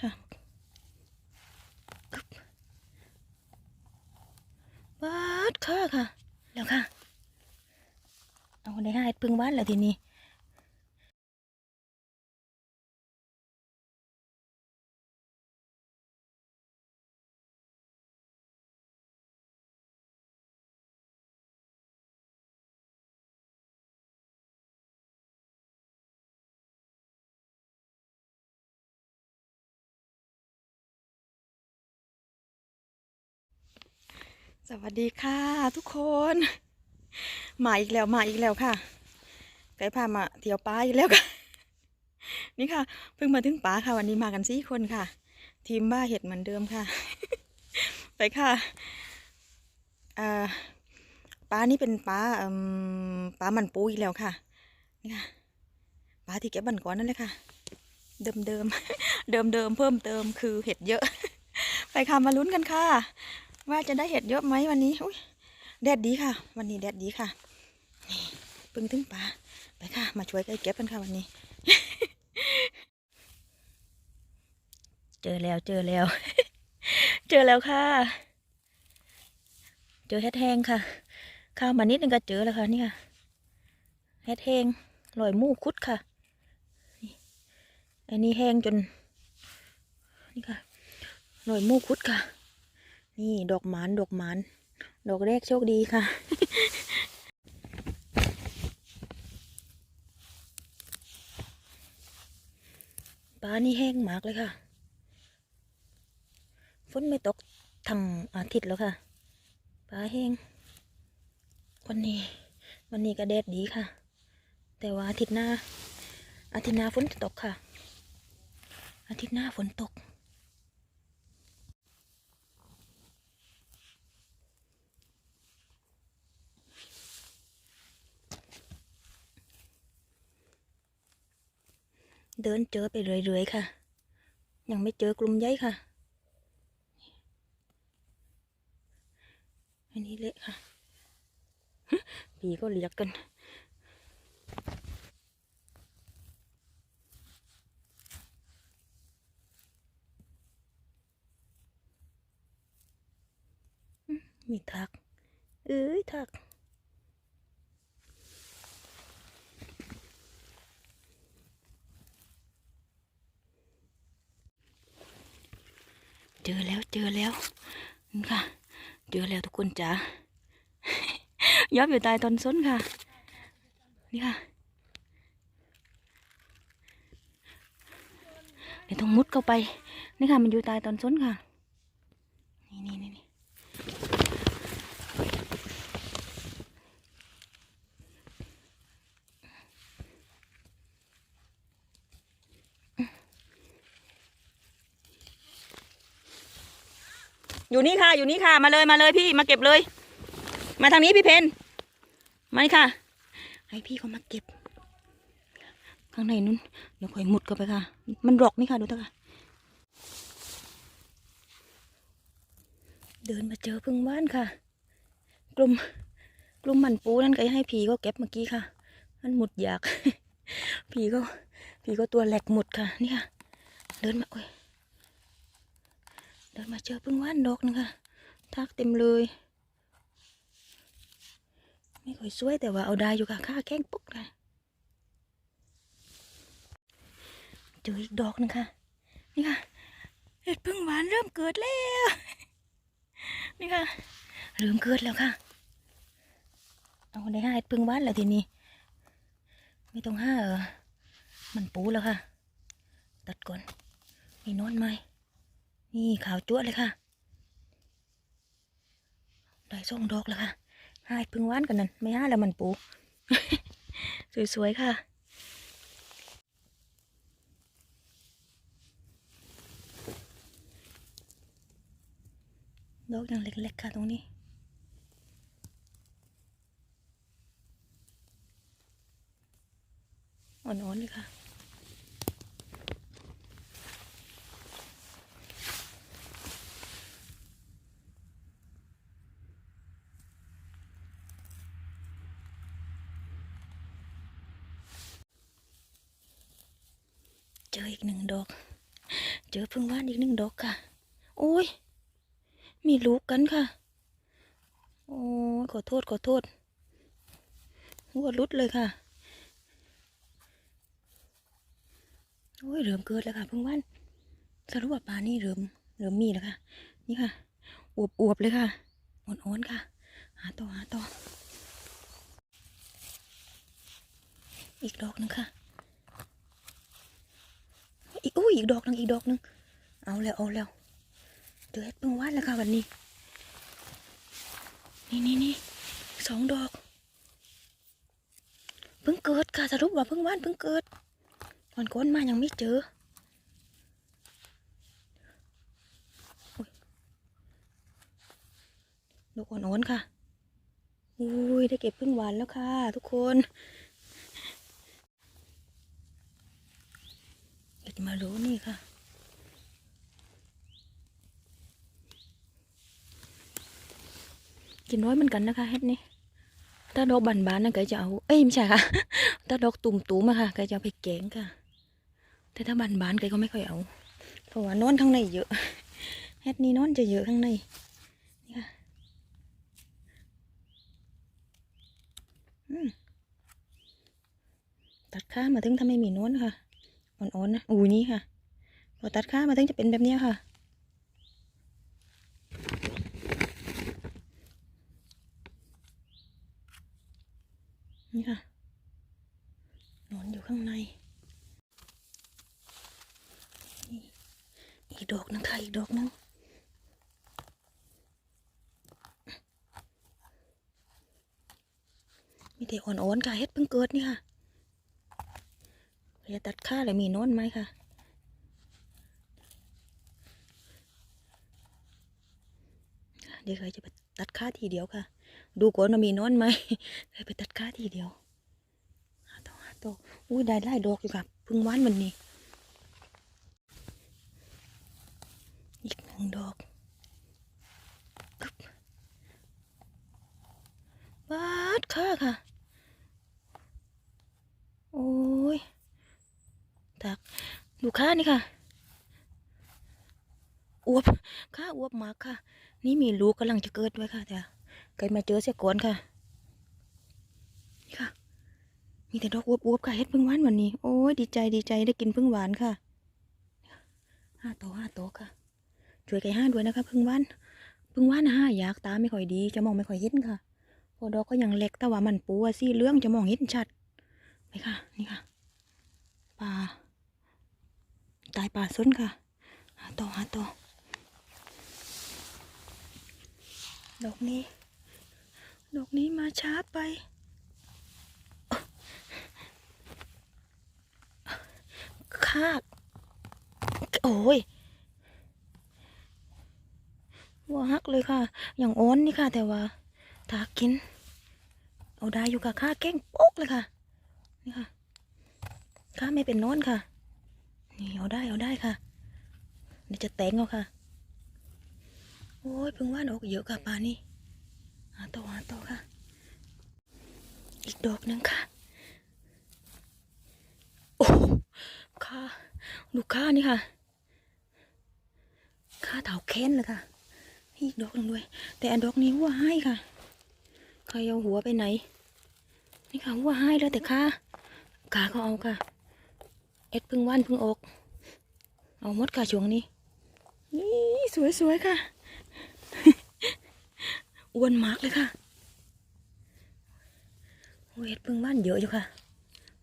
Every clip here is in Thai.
ค่ะบวาดค่ะค่ะ แล้วค่ะ เอาได้ห้าเฮ็ดพึ่งบ้าแล้วทีนี้ สวัสดีค่ะทุกคน มาอีกแล้วมาอีกแล้วค่ะไก่พามาเที่ยวป้าอีกแล้วค่ะ นี่ค่ะ เพิ่งมาถึงป้าค่ะ วันนี้มากันสี่คนค่ะ ทีมบ้าเห็ดเหมือนเดิมค่ะ ไปค่ะป้านี่เป็นป้าป้ามันปูอีกแล้วค่ะนี่ค่ะป้าที่เก็บบันก้อนนั่นเลยค่ะ เดิมเดิมเดิมเดิมเพิ่มเติมคือเห็ดเยอะ ไปค่ะมาลุ้นกันค่ะ ว่าจะได้เห็ดเยอะไหมวันนี้อุ้ยแดดดีค่ะ วันนี้แดดดีค่ะนี่พึ่งถึงป่าไปค่ะ มาช่วยกันเก็บกันค่ะวันนี้ เจอแล้วเจอแล้ว เจอแล้วค่ะ เจอเห็ดแห้งค่ะ ข้าวมานิดนึงก็เจอแล้วค่ะนี่ค่ะเห็ดแห้งลอยมูคุดค่ะอันนี้แห้งจน นี่ค่ะลอยมูคุดค่ะ นี่ดอกหมานดอกหมานดอกแรกโชคดีค่ะ ปลานี่แห้งมากเลยค่ะฝนไม่ตกทั้งอาทิตย์แล้วค่ะปลาแห้งวันนี้วันนี้ก็แดดดีค่ะ แต่ว่าอาทิตย์หน้าอาทิตย์หน้าฝนจะตกค่ะ อาทิตย์หน้าฝนตก เดินเจอไปเรื่อยๆค่ะ ยังไม่เจอกลุ่มใหญ่ค่ะ อันนี้เละค่ะผีก็เรียกกันมีทัก เอ้ยทัก จอแล้วเจอแล้วนี่ค่ะ เจอแล้วทุกคนจ๋ายอบอยู่ใต้ต้นส้นค่ะ นี่ค่ะเดี๋ยวต้องมุดเข้าไป นี่ค่ะมันอยู่ใต้ต้นส้นค่ะ นี่นี่นี่นี่ อยู่นี่ค่ะ อยู่นี่ค่ะ มาเลยมาเลยพี่มาเก็บเลย มาทางนี้พี่เพนมาค่ะ ให้พี่เขามาเก็บ ข้างในนู้นเดี๋ยวคอยมุดเข้าไปค่ะ มันรกนี่ค่ะดูเถอะค่ะ เดินมาเจอพึ่งบ้านค่ะ กลุ่มกลุ่มมันปูนั่นก็ให้ผีก็เก็บเมื่อกี้ค่ะ มันหมุดอยาก ผีก็ผีก็ตัวแหลกหมุดค่ะ นี่ค่ะ เดินมาโอ้ยินมาเจอพึ่งว่านดอกนึงค่ะทักเต็มเลย ไม่ค่อยสวยแต่ว่าเอาได้อยู่ค่ะค่าแข้งปุ๊กค่ะเจออีกดอกนึงค่ะ นี่ค่ะเห็ดพึ่งหวานเริ่มเกิดแล้ว นี่ค่ะ เริ่มเกิดแล้วค่ะ เอาได้ห้าเห็ดพึ่งหวานแล้วทีนี้ ไม่ต้องห้าเออมันปูแล้วค่ะ ตัดก่อนมีนอนไหม นี่ขาวจั่วเลยค่ะได้ส่งดอกแล้วค่ะห้าเห็ดพึ่งหวานกันนั่นไม่ห้าแล้วมันปู สวยๆค่ะดอกยังเล็กๆค่ะตรงนี้ อ่อนๆเลยค่ะ เจออีกหนึ่งดอก เจอพึ่งว่านอีกหนึ่งดอกค่ะ โอ้ย มีลูกกันค่ะ โอ้ยขอโทษขอโทษหัวรุดเลยค่ะ โอ้ยเริ่มเกิดแล้วค่ะพึ่งว่านสรุปว่าปลานี่เริ่มเริ่มมีแล้วค่ะ นี่ค่ะอวบอวบเลยค่ะอ่อนๆค่ะ หาต่อหาต่ออีกดอกหนึงค่ะ อีกอุ้ยอีกดอกหนึงอีกดอกหนึงเอาแล้วเอาแล้วเจอเพึ่งวานแล้วค่ะวันนี้ นี่นี่นี่สองดอกเพิ่งเกิดค่ะสรุปว่าเพิ่งวานเพิ่งเกิดก่อนก้นมายังไม่เจอดอกอ่อนๆค่ะอุ้ยได้เก็บพึ่งหวานแล้วค่ะ ทุกคน จะมารู้นี่ค่ะ กินน้อยเหมือนกันนะคะเฮ็ดนี่ถ้าดอกบานๆนั่นก็จะเอา เอ้ยไม่ใช่ค่ะ ถ้าดอกตุ่มๆอะค่ะก็จะเอาไปแกงค่ะ แต่ถ้าบานๆก็ไม่ค่อยเอา เพราะว่านอนข้างในเยอะเฮ็ดนี่นอนจะเยอะข้างใน นี่ค่ะ อืมตัดข้ามาถึงถ้าไม่มีนอนค่ะ อ่อนๆนะอุ้ยนี่ค่ะพอตัดข้ามาถึงจะเป็นแบบนี้ค่ะ นี่ค่ะนอนอยู่ข้างใน อีกดอกนึงค่ะ อีกดอกนึงมีแต่อ่อนๆค่ะเฮ็ดเพิ่งเกิดนี่ค่ะ จะตัดค่าเลยมีนอนไหมคะเดี๋ยวเคยจะไปตัดค่าทีเดียวค่ะ ดูก่อนว่ามีนอนไหมเคยไปตัดค่าทีเดียวหาต่อหาต่ออุ้ยได้ไล่ดอกอยู่ค่ะพึ่งหวานวันนี้ อีกหนึ่งดอกบวาดค่าค่ะ โอ้ยตัก ดูค่านี่ค่ะอวบค่าอวบมากค่ะ นี่มีลูกกำลังจะเกิดไว้ค่ะแต่เกิดมาเจอเสียก่อนค่ะนี่ค่ะ มีแต่ดอกอวบๆค่ะเฮ็ดพึ่งหวานวันนี้ โอ้ยดีใจดีใจได้กินพึ่งหวานค่ะห้าโตห้าโตค่ะ ช่วยไก่ห้าด้วยนะคะพึ่งหวานพึ่งหวานห้าอยากตาไม่ค่อยดีจะมองไม่ค่อยเห็นค่ะพอดอกก็ยังเล็กแต่ว่ามันปูอะสีเหลื้องจะมองเห็นชัดไปค่ะ นี่ค่ะปลา ตายปลาส้นค่ะหาต่อหาต่อดอกนี้ ดอกนี้มาช้าไป คากโอ้ยวัวฮักเลยค่ะ อย่างอ้อนนี่ค่ะ แต่ว่าถ้ากิน เอาได้อยู่ค่ะข้าแก้งโป๊กเลยค่ะ นี่ค่ะข้าไม่เป็นโน้นค่ะ นี่เอาได้เอาได้ค่ะเดี๋ยวจะแตงเอาค่ะ โอ้ยเพิ่งว่านออกเยอะค่ะปลานี่หาต่อหาต่อค่ะ อีกดอกหนึ่งค่ะโอ้ค่าดูค่านี่ค่ะค่าเถาแค้นเลยค่ะอีกดอกหนึ่งด้วย แต่อันดอกนี้หัวให้ค่ะ ใครเอาหัวไปไหน นี่ค่ะหัวให้แล้วแต่ค่าขาเขาเอาค่ะ เอ็ดพึ่งว่านพึ่งอก เอามดค่ะช่วงนี้ นี่สวยๆค่ะ อ้วนมากเลยค่ะโอ้ยเห็ดพึ่งบ้านเยอะอยู่ค่ะ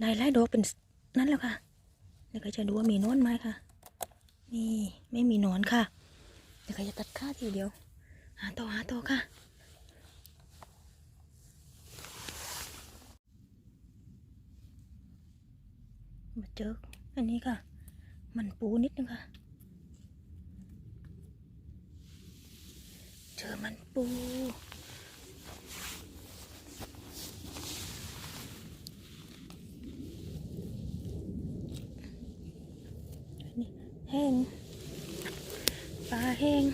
ได้ไล่ดอกเป็นนั่นแล้วค่ะเดี๋ยวก็จะดูว่ามีนอนไหมค่ะ นี่ไม่มีนอนค่ะ เดี๋ยวก็จะตัดค่าทีเดียว หาต่อหาต่อค่ะมาเจอ อันนี้ค่ะ มันปูนิดนึงค่ะ เจอมันปู นี่แห้งปลาแห้ง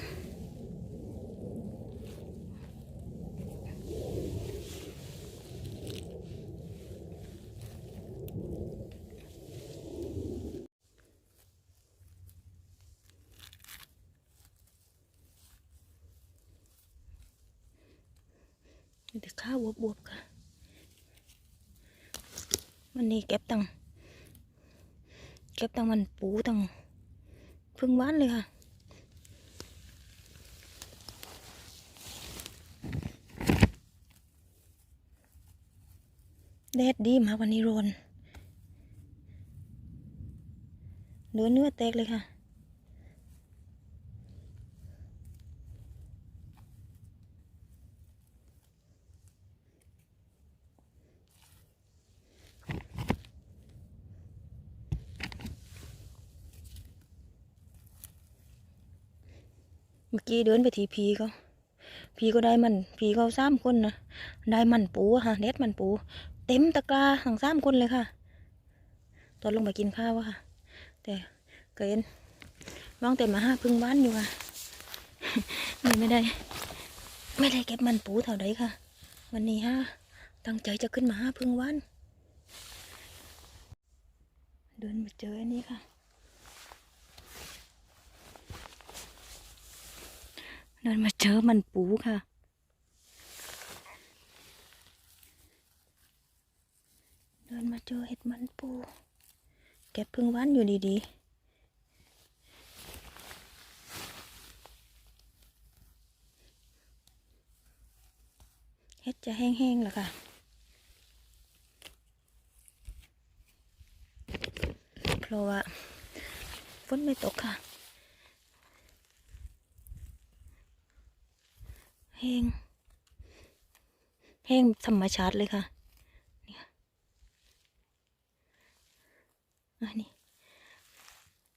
แต่ข้าวบวบๆค่ะ วันนี้เก็บตังเก็บตังมันปูตังพึ่งหวานเลยค่ะแดดดีมากวันนี้ร้อนเนื้อเนื้อแตกเลยค่ะ เมื่อกี้เดินไปทีพีก็พีก็ได้มันพีเขาสามคนนะได้มันปูค่ะเน็ตมันปู เต็มตะกร้าทั้งสามคนเลยค่ะ ตอนลงไปกินข้าวค่ะ แต่เกินน้องแต่มาห้าพึ่งบ้านอยู่ค่ะนี่ไม่ได้ ไม่ได้เก็บมันปูเท่าใดค่ะ วันนี้ฮะตั้งใจจะขึ้นมาห้าพึ่งวันเดินมาเจออันนี้ค่ะ เดินมาเจอมันปูค่ะ เดินมาเจอเห็ดมันปูเก็บพึ่งวันอยู่ดีๆเห็ดจะแห้งๆแล้วค่ะ เพราะว่าฝนไม่ตกค่ะ แห้ง แห้งธรรมชาติเลยค่ะเนี่ยอันนี้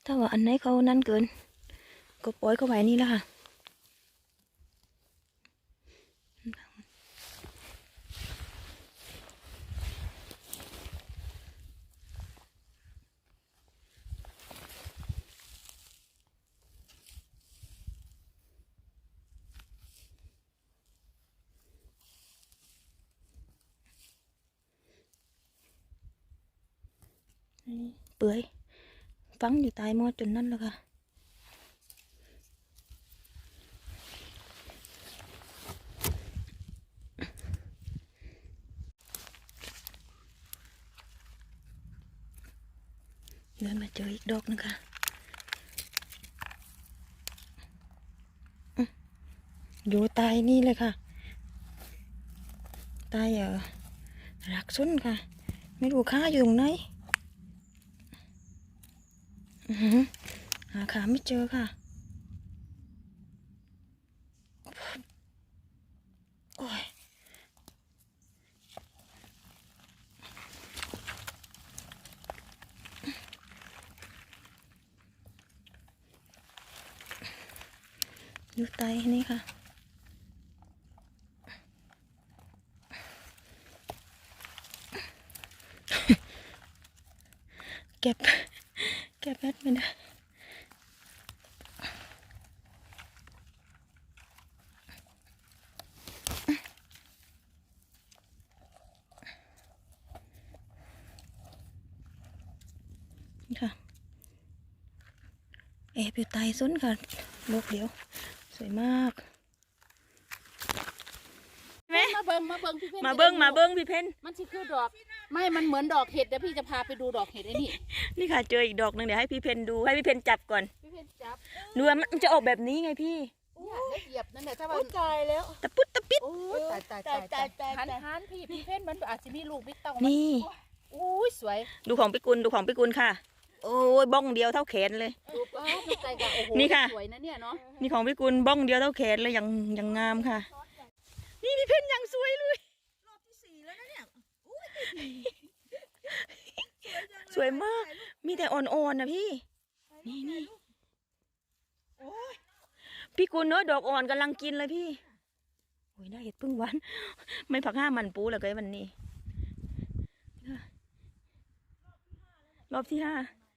ถ้าว่าอันไหนเขานั่นเกิน ก็ปล่อยเขาไว้นี่แหละค่ะ เปื่อยฟังอยู่ใตายหมอจนนั่นแล้วค่ะเดินมาเจออีกดอกนึงค่ะอยู่ใตายนี่เลยค่ะใตายเออรักสุนค่ะ ไม่รู้ค่าอยู่ตรงไหน หาขาไม่เจอค่ะโอ้ยอยู่ใต้นี่ค่ะเก็บ เก็บแมทไม่ได้นี่ค่ะแอบอยู่ใต้ส้นค่ะลูกเดียว สวยมากแม่มาเบิ้งมาเบิ้งพี่เพนมาเบิ้งมาเบิ้งพี่เพนมันสิคือดอก ไม่ มันเหมือนดอกเห็ดเดี๋ยวพี่จะพาไปดูดอกเห็ดไอ้นี่ นี่ค่ะเจออีกดอกหนึ่งเดี๋ยวให้พี่เพนดูให้พี่เพนจับก่อนพี่เพนจับดูว่ามันจะออกแบบนี้ไงพี่เนี่ยแล้วเหยียบนั่นแหละถ้าว่าตายแล้วตะปุ๊ดตะปิดโอ้ยตายตายตายตายตายหันตายหันพี่พี่เพนมันอาจจะมีลูกบิ๊กเต้ามันี่อุ้ยสวย ดูของพี่กุลดูของพี่กุลค่ะ โอ้ยบ้องเดียวเท่าแขนเลยดูป้าดูใจกับโอ้โหนี่ค่ะสวยนะเนี่ยเนาะนี่ของพี่กุลบ้องเดียวเท่าแขนเลยอย่างอย่างงามค่ะ นี่พี่เพนอย่างสวยเลยรอบที่สี่แล้วนะเนี่ย สวยมาก มีแต่อ่อนๆนะพี่ นี่นี่พี่กุลเนอะดอกอ่อนกำลังกินเลยพี่ โอ้ยได้เห็ดพึ่งหวานไม่ผักห้ามันปูเหรอเกยวันนี้ รอบที่ห้า